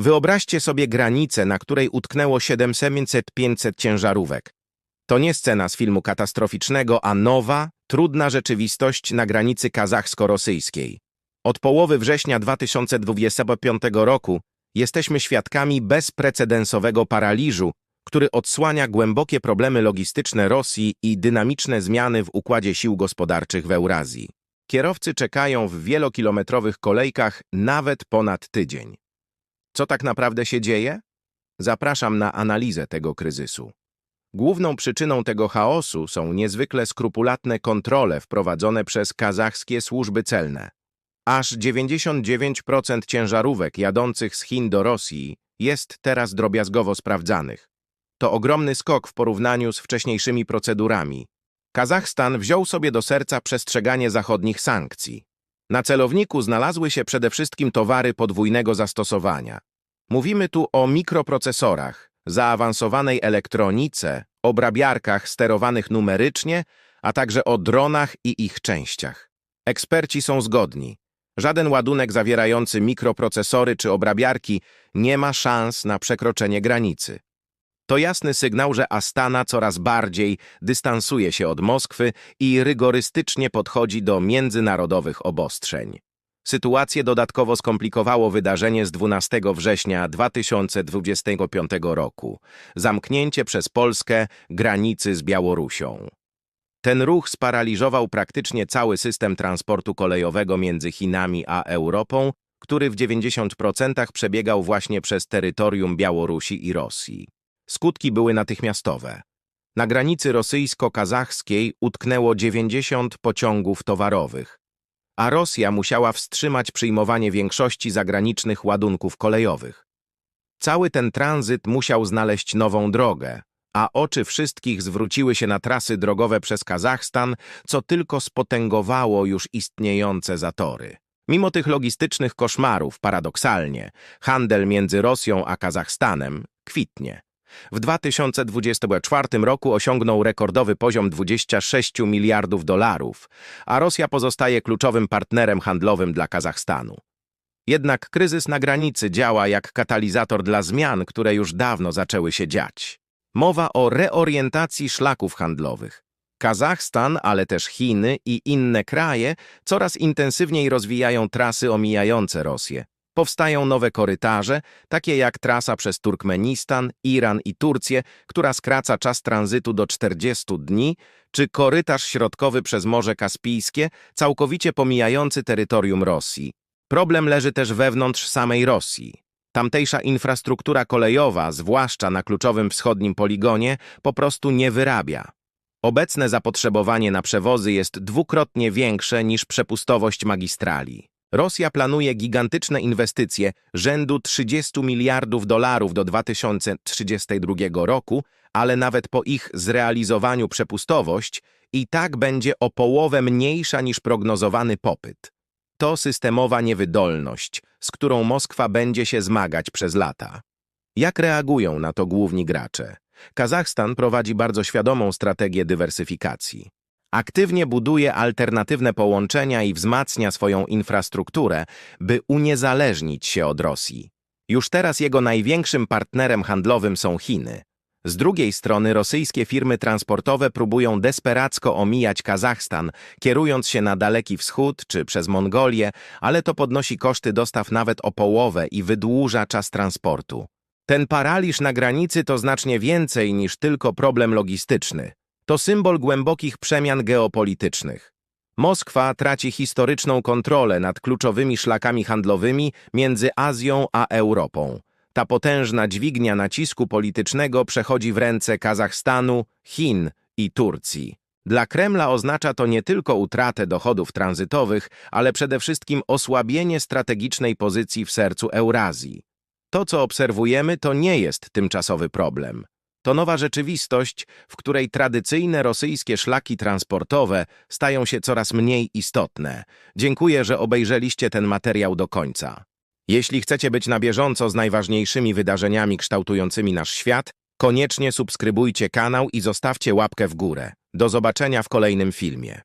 Wyobraźcie sobie granicę, na której utknęło 700-500 ciężarówek. To nie scena z filmu katastroficznego, a nowa, trudna rzeczywistość na granicy kazachsko-rosyjskiej. Od połowy września 2025 roku jesteśmy świadkami bezprecedensowego paraliżu, który odsłania głębokie problemy logistyczne Rosji i dynamiczne zmiany w układzie sił gospodarczych w Eurazji. Kierowcy czekają w wielokilometrowych kolejkach nawet ponad tydzień. Co tak naprawdę się dzieje? Zapraszam na analizę tego kryzysu. Główną przyczyną tego chaosu są niezwykle skrupulatne kontrole wprowadzone przez kazachskie służby celne. Aż 99% ciężarówek jadących z Chin do Rosji jest teraz drobiazgowo sprawdzanych. To ogromny skok w porównaniu z wcześniejszymi procedurami. Kazachstan wziął sobie do serca przestrzeganie zachodnich sankcji. Na celowniku znalazły się przede wszystkim towary podwójnego zastosowania. Mówimy tu o mikroprocesorach, zaawansowanej elektronice, obrabiarkach sterowanych numerycznie, a także o dronach i ich częściach. Eksperci są zgodni. Żaden ładunek zawierający mikroprocesory czy obrabiarki nie ma szans na przekroczenie granicy. To jasny sygnał, że Astana coraz bardziej dystansuje się od Moskwy i rygorystycznie podchodzi do międzynarodowych obostrzeń. Sytuację dodatkowo skomplikowało wydarzenie z 12 września 2025 roku zamknięcie przez Polskę granicy z Białorusią. Ten ruch sparaliżował praktycznie cały system transportu kolejowego między Chinami a Europą, który w 90% przebiegał właśnie przez terytorium Białorusi i Rosji. Skutki były natychmiastowe. Na granicy rosyjsko-kazachskiej utknęło 90 pociągów towarowych, a Rosja musiała wstrzymać przyjmowanie większości zagranicznych ładunków kolejowych. Cały ten tranzyt musiał znaleźć nową drogę, a oczy wszystkich zwróciły się na trasy drogowe przez Kazachstan, co tylko spotęgowało już istniejące zatory. Mimo tych logistycznych koszmarów, paradoksalnie, handel między Rosją a Kazachstanem kwitnie. W 2024 roku osiągnął rekordowy poziom 26 miliardów dolarów, a Rosja pozostaje kluczowym partnerem handlowym dla Kazachstanu. Jednak kryzys na granicy działa jak katalizator dla zmian, które już dawno zaczęły się dziać. Mowa o reorientacji szlaków handlowych. Kazachstan, ale też Chiny i inne kraje coraz intensywniej rozwijają trasy omijające Rosję. Powstają nowe korytarze, takie jak trasa przez Turkmenistan, Iran i Turcję, która skraca czas tranzytu do 40 dni, czy korytarz środkowy przez Morze Kaspijskie, całkowicie pomijający terytorium Rosji. Problem leży też wewnątrz samej Rosji. Tamtejsza infrastruktura kolejowa, zwłaszcza na kluczowym wschodnim poligonie, po prostu nie wyrabia. Obecne zapotrzebowanie na przewozy jest dwukrotnie większe niż przepustowość magistrali. Rosja planuje gigantyczne inwestycje rzędu 30 miliardów dolarów do 2032 roku, ale nawet po ich zrealizowaniu przepustowość i tak będzie o połowę mniejsza niż prognozowany popyt. To systemowa niewydolność, z którą Moskwa będzie się zmagać przez lata. Jak reagują na to główni gracze? Kazachstan prowadzi bardzo świadomą strategię dywersyfikacji. Aktywnie buduje alternatywne połączenia i wzmacnia swoją infrastrukturę, by uniezależnić się od Rosji. Już teraz jego największym partnerem handlowym są Chiny. Z drugiej strony rosyjskie firmy transportowe próbują desperacko omijać Kazachstan, kierując się na Daleki Wschód czy przez Mongolię, ale to podnosi koszty dostaw nawet o połowę i wydłuża czas transportu. Ten paraliż na granicy to znacznie więcej niż tylko problem logistyczny to symbol głębokich przemian geopolitycznych. Moskwa traci historyczną kontrolę nad kluczowymi szlakami handlowymi między Azją a Europą. Ta potężna dźwignia nacisku politycznego przechodzi w ręce Kazachstanu, Chin i Turcji. Dla Kremla oznacza to nie tylko utratę dochodów tranzytowych, ale przede wszystkim osłabienie strategicznej pozycji w sercu Eurazji. To, co obserwujemy, to nie jest tymczasowy problem. To nowa rzeczywistość, w której tradycyjne rosyjskie szlaki transportowe stają się coraz mniej istotne. Dziękuję, że obejrzeliście ten materiał do końca. Jeśli chcecie być na bieżąco z najważniejszymi wydarzeniami kształtującymi nasz świat, koniecznie subskrybujcie kanał i zostawcie łapkę w górę. Do zobaczenia w kolejnym filmie.